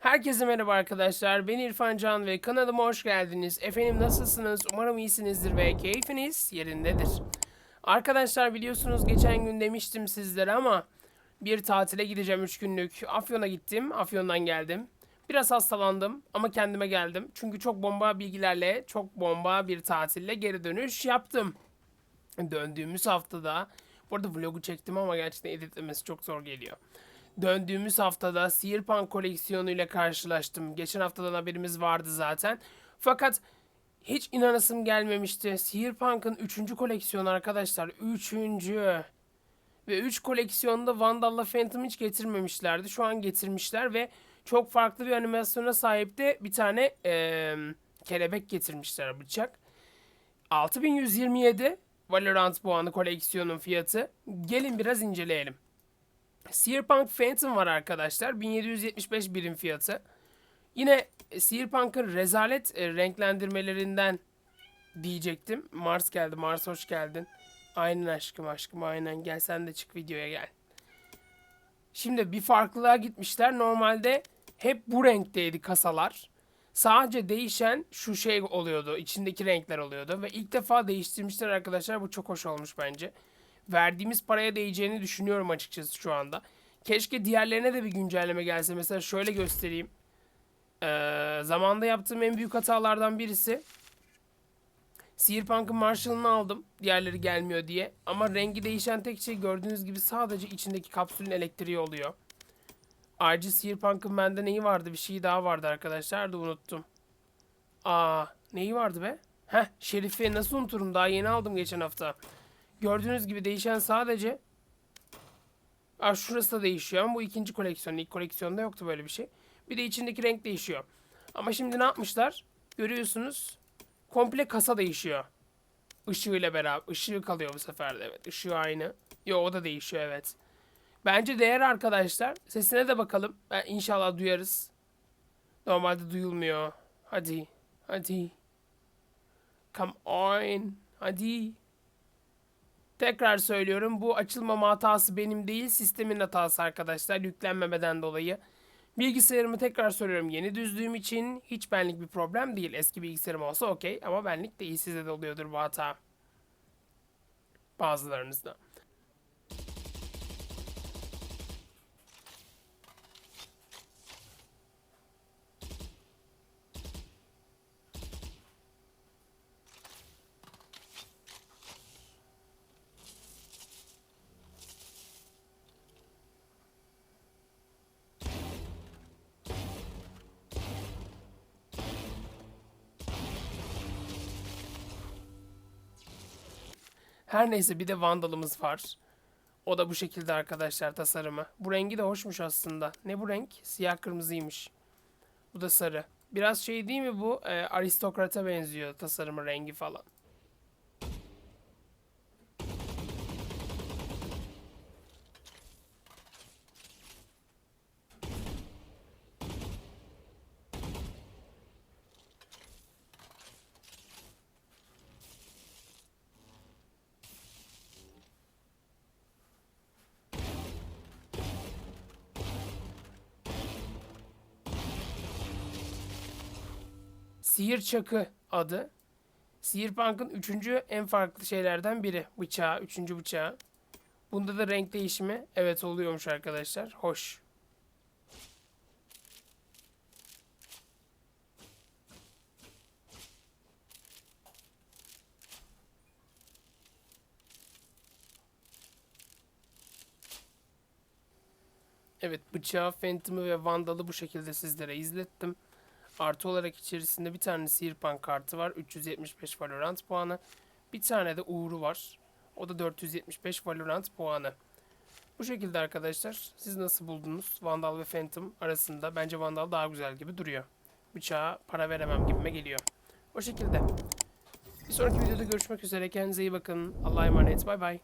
Herkese merhaba arkadaşlar. Ben İrfan Can ve kanalıma hoş geldiniz. Efendim nasılsınız? Umarım iyisinizdir ve keyfiniz yerindedir. Arkadaşlar biliyorsunuz geçen gün demiştim sizlere ama bir tatile gideceğim 3 günlük. Afyon'a gittim. Afyon'dan geldim. Biraz hastalandım ama kendime geldim. Çünkü çok bomba bilgilerle, çok bomba bir tatille geri dönüş yaptım. Döndüğümüz haftada, bu arada vlogu çektim ama gerçekten editlemesi çok zor geliyor. Döndüğümüz haftada Sihirpan koleksiyonu ile karşılaştım. Geçen haftadan haberimiz vardı zaten. Fakat hiç inanasım gelmemişti. Sihirpunk'ın 3. koleksiyonu arkadaşlar. 3. Ve 3 koleksiyonda Vandal'la Phantom hiç getirmemişlerdi. Şu an getirmişler ve çok farklı bir animasyona sahip de bir tane eee, kelebek getirmişler bıçak. 6127 Valorant puanı koleksiyonun fiyatı. Gelin biraz inceleyelim. Cyberpunk Phantom var arkadaşlar. 1775 birim fiyatı. Yine Cyberpunk'ın rezalet e, renklendirmelerinden diyecektim. Mars geldi. Mars hoş geldin. Aynen aşkım aşkım aynen. Gel sen de çık videoya gel. Şimdi bir farklılığa gitmişler. Normalde hep bu renkteydi kasalar. Sadece değişen şu şey oluyordu. içindeki renkler oluyordu. Ve ilk defa değiştirmişler arkadaşlar. Bu çok hoş olmuş bence. Verdiğimiz paraya değeceğini düşünüyorum açıkçası şu anda. Keşke diğerlerine de bir güncelleme gelse. Mesela şöyle göstereyim. Ee, zamanda yaptığım en büyük hatalardan birisi. Cyberpunk'ın Marshall'ını aldım. Diğerleri gelmiyor diye. Ama rengi değişen tek şey gördüğünüz gibi sadece içindeki kapsülün elektriği oluyor. Ayrıca Cyberpunk'ın bende neyi vardı? Bir şey daha vardı arkadaşlar da unuttum. Aa, neyi vardı be? Heh, Şerife nasıl unuturum? Daha yeni aldım geçen hafta. Gördüğünüz gibi değişen sadece Aa, şurası da değişiyor ama bu ikinci koleksiyon. İlk koleksiyonda yoktu böyle bir şey. Bir de içindeki renk değişiyor. Ama şimdi ne yapmışlar? Görüyorsunuz. Komple kasa değişiyor. Işığıyla beraber. Işığı kalıyor bu sefer de evet. Işığı aynı. Yo o da değişiyor evet. Bence değer arkadaşlar. Sesine de bakalım. Ben inşallah duyarız. Normalde duyulmuyor. Hadi. Hadi. Come on. Hadi. Tekrar söylüyorum bu açılmama hatası benim değil sistemin hatası arkadaşlar yüklenmemeden dolayı. Bilgisayarımı tekrar söylüyorum yeni düzdüğüm için hiç benlik bir problem değil. Eski bilgisayarım olsa okey ama benlik değil size de oluyordur bu hata. Bazılarınızda. Her neyse bir de Vandal'ımız var. O da bu şekilde arkadaşlar tasarımı. Bu rengi de hoşmuş aslında. Ne bu renk? Siyah kırmızıymış. Bu da sarı. Biraz şey değil mi bu? Ee, aristokrata benziyor tasarımı rengi falan. Sihir Çakı adı. Sihirpunk'ın üçüncü en farklı şeylerden biri. Bıçağı, üçüncü bıçağı. Bunda da renk değişimi evet oluyormuş arkadaşlar. Hoş. Evet bıçağı, Phantom'ı ve Vandal'ı bu şekilde sizlere izlettim. Artı olarak içerisinde bir tane Sihirpan kartı var. 375 Valorant puanı. Bir tane de Uğur'u var. O da 475 Valorant puanı. Bu şekilde arkadaşlar. Siz nasıl buldunuz? Vandal ve Phantom arasında. Bence Vandal daha güzel gibi duruyor. Bıçağa para veremem gibime geliyor. O şekilde. Bir sonraki videoda görüşmek üzere. Kendinize iyi bakın. Allah'a emanet. Bay bay.